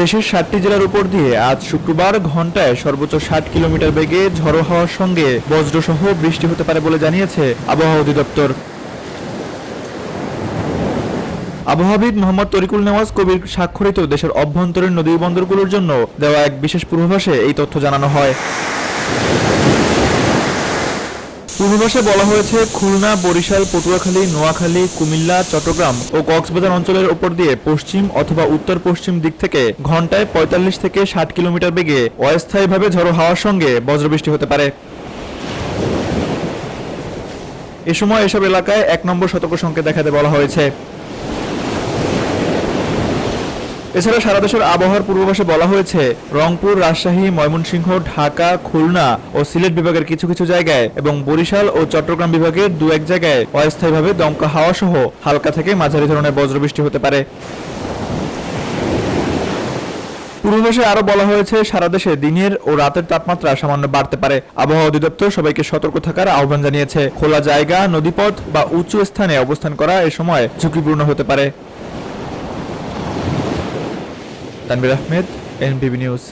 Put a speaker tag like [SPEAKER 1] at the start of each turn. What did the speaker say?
[SPEAKER 1] দেশের ষাটটি জেলার উপর দিয়ে আজ শুক্রবার ঘন্টায় সর্বোচ্চ ষাট কিলোমিটার বেগে ঝড়ো হওয়ার সঙ্গে বজ্রসহ বৃষ্টি হতে পারে বলে জানিয়েছে আবহাওয়া অধিদপ্তর। আবহাওয়াবিদ মোহাম্মদ তরিকুল নেওয়াজ কবির স্বাক্ষরিত দেশের অভ্যন্তরীণ নদী বন্দরগুলোর জন্য দেওয়া এক বিশেষ পূর্বাভাসে এই তথ্য জানানো হয়। পূর্বাভাসে বলা হয়েছে, খুলনা, বরিশাল, পটুয়াখালী, নোয়াখালী, কুমিল্লা, চট্টগ্রাম ও কক্সবাজার অঞ্চলের ওপর দিয়ে পশ্চিম অথবা উত্তর পশ্চিম দিক থেকে ঘন্টায় পঁয়তাল্লিশ থেকে ষাট কিলোমিটার বেগে অস্থায়ীভাবে ঝড়ো হাওয়ার সঙ্গে বজ্রবৃষ্টি হতে পারে। এ সময় এসব এলাকায় এক নম্বর সতর্ক সংকেত দেখাতে বলা হয়েছে। এছাড়া সারা দেশের আবহাওয়ার পূর্বাভাসে বলা হয়েছে, রংপুর, রাজশাহী, ময়মনসিংহ, ঢাকা, খুলনা ও সিলেট বিভাগের কিছু কিছু জায়গায় এবং বরিশাল ও চট্টগ্রাম বিভাগের দু এক জায়গায় অস্থায়ীভাবে দমকা হাওয়া সহ হালকা থেকে মাঝারি ধরনের বজ্রবৃষ্টি হতে পারে। পূর্বাভাসে আরও বলা হয়েছে, সারা দেশে দিনের ও রাতের তাপমাত্রা সামান্য বাড়তে পারে। আবহাওয়া অধিদপ্তর সবাইকে সতর্ক থাকার আহ্বান জানিয়েছে। খোলা জায়গা, নদীপথ বা উঁচু স্থানে অবস্থান করা এ সময় ঝুঁকিপূর্ণ হতে পারে। Tanvir Ahmed NBB news.